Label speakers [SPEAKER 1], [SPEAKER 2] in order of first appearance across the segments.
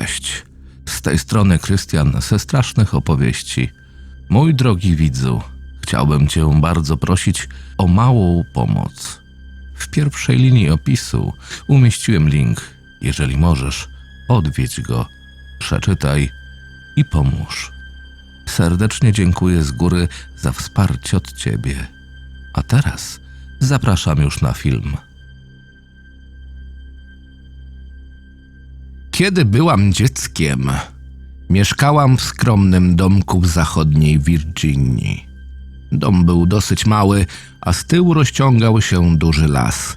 [SPEAKER 1] Cześć. Z tej strony Krystian ze strasznych opowieści. Mój drogi widzu, chciałbym Cię bardzo prosić o małą pomoc. W pierwszej linii opisu umieściłem link. Jeżeli możesz, odwiedź go, przeczytaj i pomóż. Serdecznie dziękuję z góry za wsparcie od Ciebie. A teraz zapraszam już na film. Kiedy byłam dzieckiem, mieszkałam w skromnym domku w zachodniej Virginii. Dom był dosyć mały, a z tyłu rozciągał się duży las.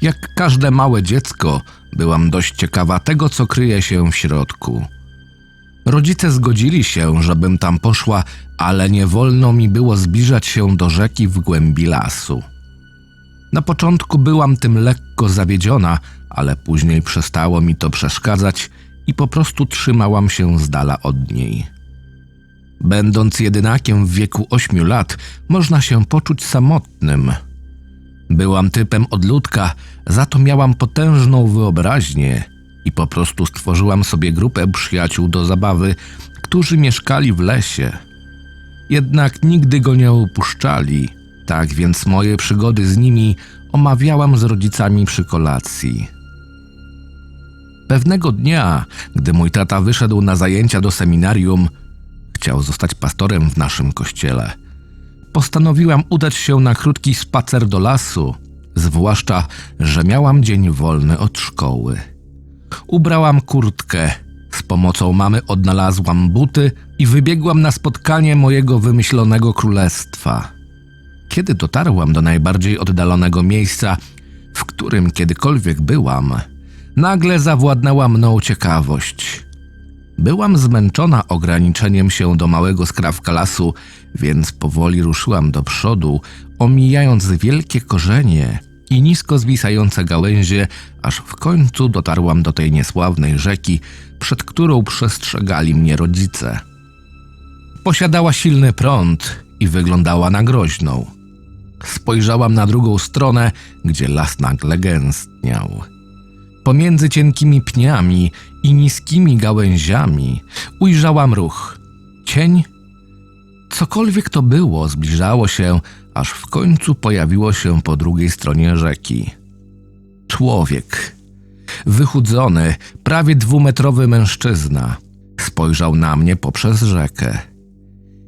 [SPEAKER 1] Jak każde małe dziecko, byłam dość ciekawa tego, co kryje się w środku. Rodzice zgodzili się, żebym tam poszła, ale nie wolno mi było zbliżać się do rzeki w głębi lasu. Na początku byłam tym lekko zawiedziona, ale później przestało mi to przeszkadzać i po prostu trzymałam się z dala od niej. Będąc jedynakiem w wieku ośmiu lat, można się poczuć samotnym. Byłam typem odludka, za to miałam potężną wyobraźnię i po prostu stworzyłam sobie grupę przyjaciół do zabawy, którzy mieszkali w lesie. Jednak nigdy go nie opuszczali, tak więc moje przygody z nimi omawiałam z rodzicami przy kolacji. Pewnego dnia, gdy mój tata wyszedł na zajęcia do seminarium, chciał zostać pastorem w naszym kościele. Postanowiłam udać się na krótki spacer do lasu, zwłaszcza, że miałam dzień wolny od szkoły. Ubrałam kurtkę, z pomocą mamy odnalazłam buty i wybiegłam na spotkanie mojego wymyślonego królestwa. Kiedy dotarłam do najbardziej oddalonego miejsca, w którym kiedykolwiek byłam, nagle zawładnęła mną ciekawość. Byłam zmęczona ograniczeniem się do małego skrawka lasu, więc powoli ruszyłam do przodu, omijając wielkie korzenie i nisko zwisające gałęzie, aż w końcu dotarłam do tej niesławnej rzeki, przed którą przestrzegali mnie rodzice. Posiadała silny prąd i wyglądała na groźną. Spojrzałam na drugą stronę, gdzie las nagle gęstniał. Pomiędzy cienkimi pniami i niskimi gałęziami ujrzałam ruch. Cień? Cokolwiek to było, zbliżało się, aż w końcu pojawiło się po drugiej stronie rzeki. Człowiek. Wychudzony, prawie dwumetrowy mężczyzna. Spojrzał na mnie poprzez rzekę.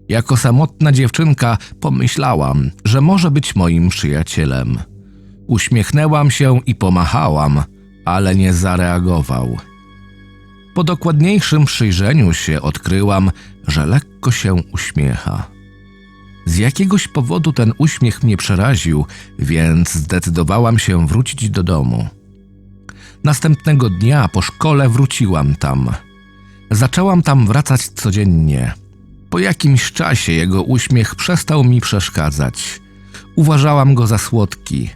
[SPEAKER 1] Jako samotna dziewczynka pomyślałam, że może być moim przyjacielem. Uśmiechnęłam się i pomachałam, ale nie zareagował. Po dokładniejszym przyjrzeniu się odkryłam, że lekko się uśmiecha. Z jakiegoś powodu ten uśmiech mnie przeraził, więc zdecydowałam się wrócić do domu. Następnego dnia po szkole wróciłam tam. Zaczęłam tam wracać codziennie. Po jakimś czasie jego uśmiech przestał mi przeszkadzać. Uważałam go za słodki.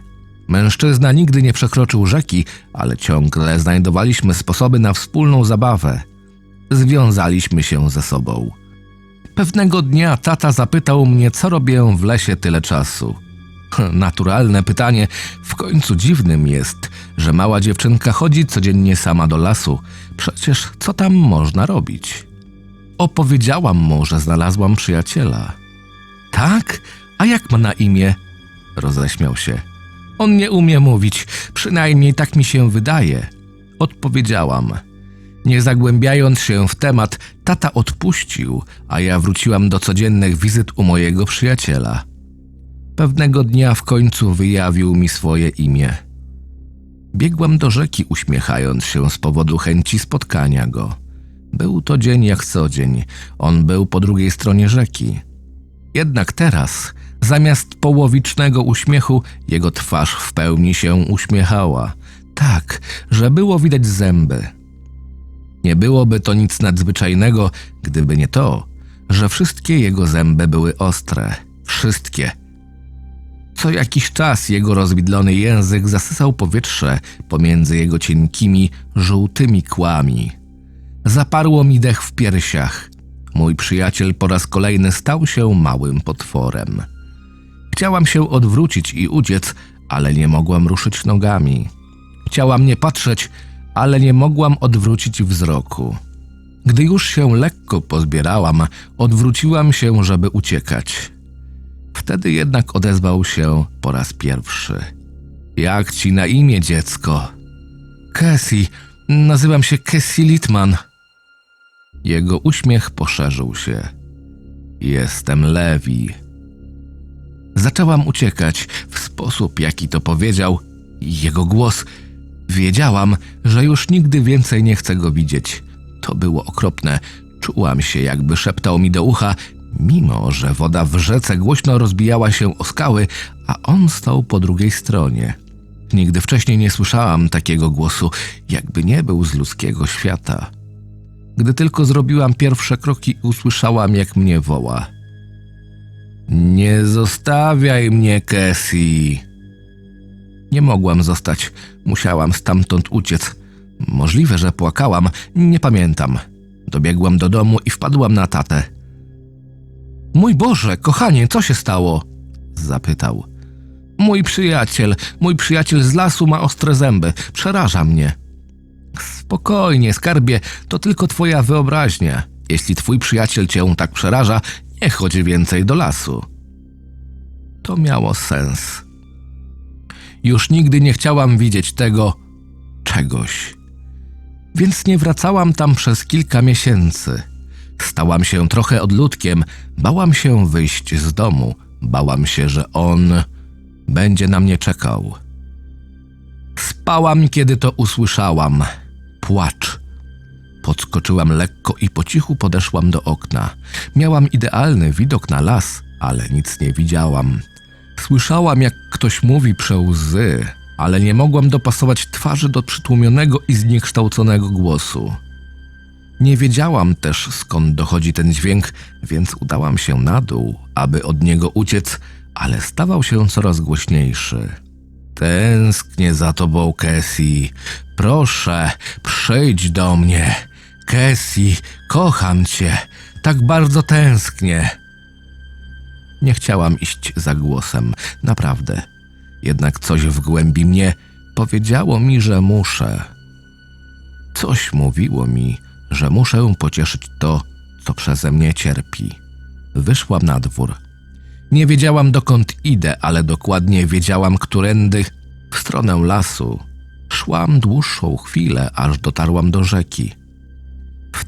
[SPEAKER 1] Mężczyzna nigdy nie przekroczył rzeki, ale ciągle znajdowaliśmy sposoby na wspólną zabawę. Związaliśmy się ze sobą. Pewnego dnia tata zapytał mnie, co robię w lesie tyle czasu. Naturalne pytanie, w końcu dziwnym jest, że mała dziewczynka chodzi codziennie sama do lasu. Przecież co tam można robić? Opowiedziałam mu, że znalazłam przyjaciela. Tak? A jak ma na imię? Roześmiał się. On nie umie mówić, przynajmniej tak mi się wydaje. Odpowiedziałam. Nie zagłębiając się w temat, tata odpuścił, a ja wróciłam do codziennych wizyt u mojego przyjaciela. Pewnego dnia w końcu wyjawił mi swoje imię. Biegłam do rzeki, uśmiechając się z powodu chęci spotkania go. Był to dzień jak co dzień. On był po drugiej stronie rzeki. Jednak teraz, zamiast połowicznego uśmiechu, jego twarz w pełni się uśmiechała. Tak, że było widać zęby. Nie byłoby to nic nadzwyczajnego, gdyby nie to, że wszystkie jego zęby były ostre. Wszystkie. Co jakiś czas jego rozwidlony język zasysał powietrze pomiędzy jego cienkimi, żółtymi kłami. Zaparło mi dech w piersiach. Mój przyjaciel po raz kolejny stał się małym potworem. Chciałam się odwrócić i uciec, ale nie mogłam ruszyć nogami. Chciałam nie patrzeć, ale nie mogłam odwrócić wzroku. Gdy już się lekko pozbierałam, odwróciłam się, żeby uciekać. Wtedy jednak odezwał się po raz pierwszy. Jak ci na imię, dziecko? Cassie. Nazywam się Cassie Litman. Jego uśmiech poszerzył się. Jestem Lewi. Zaczęłam uciekać w sposób, jaki to powiedział. Jego głos. Wiedziałam, że już nigdy więcej nie chcę go widzieć. To było okropne. Czułam się, jakby szeptał mi do ucha, mimo że woda w rzece głośno rozbijała się o skały, a on stał po drugiej stronie. Nigdy wcześniej nie słyszałam takiego głosu, jakby nie był z ludzkiego świata. Gdy tylko zrobiłam pierwsze kroki, usłyszałam, jak mnie woła. Nie zostawiaj mnie, Cassie. Nie mogłam zostać. Musiałam stamtąd uciec. Możliwe, że płakałam, nie pamiętam. Dobiegłam do domu i wpadłam na tatę. Mój Boże, kochanie, co się stało? Zapytał. Mój przyjaciel, mój przyjaciel z lasu ma ostre zęby. Przeraża mnie. Spokojnie, skarbie, to tylko twoja wyobraźnia. Jeśli twój przyjaciel cię tak przeraża, nie chodź więcej do lasu. To miało sens. Już nigdy nie chciałam widzieć tego czegoś. Więc nie wracałam tam przez kilka miesięcy. Stałam się trochę odludkiem, bałam się wyjść z domu, bałam się, że on będzie na mnie czekał. Spałam, kiedy to usłyszałam. Płacz. Podskoczyłam lekko i po cichu podeszłam do okna. Miałam idealny widok na las, ale nic nie widziałam. Słyszałam, jak ktoś mówi prze łzy, ale nie mogłam dopasować twarzy do przytłumionego i zniekształconego głosu. Nie wiedziałam też skąd dochodzi ten dźwięk, więc udałam się na dół, aby od niego uciec, ale stawał się coraz głośniejszy. Tęsknię za tobą, Cassie. Proszę, przyjdź do mnie. Cassie, kocham cię. Tak bardzo tęsknię. Nie chciałam iść za głosem, naprawdę. Jednak coś w głębi mnie powiedziało mi, że muszę. Coś mówiło mi, że muszę pocieszyć to, co przeze mnie cierpi. Wyszłam na dwór. Nie wiedziałam dokąd idę, ale dokładnie wiedziałam, którędy w stronę lasu. Szłam dłuższą chwilę, aż dotarłam do rzeki.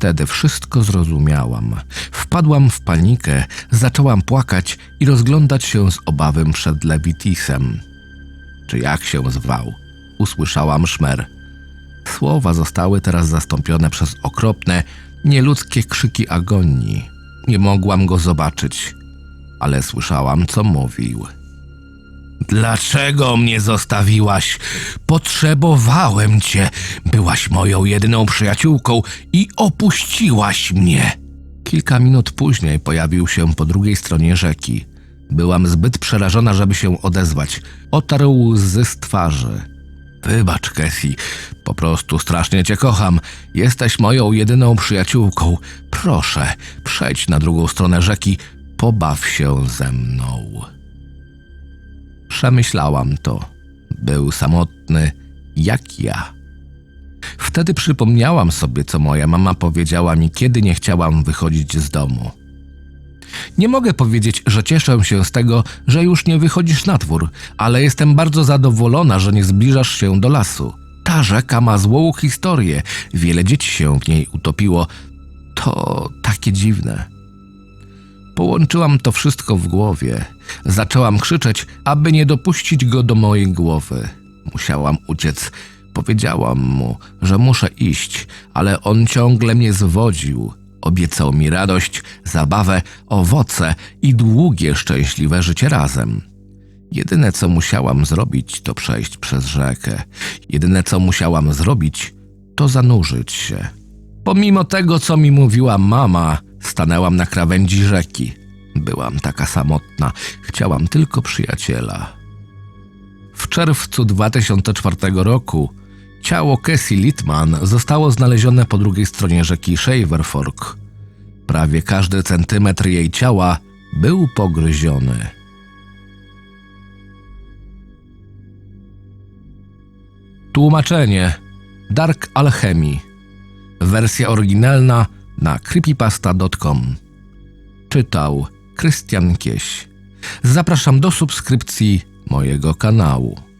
[SPEAKER 1] Wtedy wszystko zrozumiałam. Wpadłam w panikę, zaczęłam płakać i rozglądać się z obawą przed Levitisem. Czy jak się zwał? Usłyszałam szmer. Słowa zostały teraz zastąpione przez okropne, nieludzkie krzyki agonii. Nie mogłam go zobaczyć, ale słyszałam, co mówił. Dlaczego mnie zostawiłaś? Potrzebowałem cię. Byłaś moją jedyną przyjaciółką i opuściłaś mnie. Kilka minut później pojawił się po drugiej stronie rzeki. Byłam zbyt przerażona, żeby się odezwać. Otarł łzy z twarzy. Wybacz, Cassie, po prostu strasznie cię kocham. Jesteś moją jedyną przyjaciółką. Proszę, przejdź na drugą stronę rzeki, pobaw się ze mną. Przemyślałam to. Był samotny, jak ja. Wtedy przypomniałam sobie, co moja mama powiedziała mi, kiedy nie chciałam wychodzić z domu. Nie mogę powiedzieć, że cieszę się z tego, że już nie wychodzisz na dwór, ale jestem bardzo zadowolona, że nie zbliżasz się do lasu. Ta rzeka ma złą historię, wiele dzieci się w niej utopiło. To takie dziwne. Połączyłam to wszystko w głowie. Zaczęłam krzyczeć, aby nie dopuścić go do mojej głowy. Musiałam uciec. Powiedziałam mu, że muszę iść, ale on ciągle mnie zwodził. Obiecał mi radość, zabawę, owoce i długie, szczęśliwe życie razem. Jedyne, co musiałam zrobić, to przejść przez rzekę. Jedyne, co musiałam zrobić, to zanurzyć się. Pomimo tego, co mi mówiła mama, stanęłam na krawędzi rzeki. Byłam taka samotna, chciałam tylko przyjaciela. W czerwcu 2004 roku ciało Cassie Littman zostało znalezione po drugiej stronie rzeki Shaver Fork. Prawie każdy centymetr jej ciała był pogryziony. Tłumaczenie. Dark Alchemy. Wersja oryginalna na creepypasta.com. Czytał Krystian Kieś. Zapraszam do subskrypcji mojego kanału.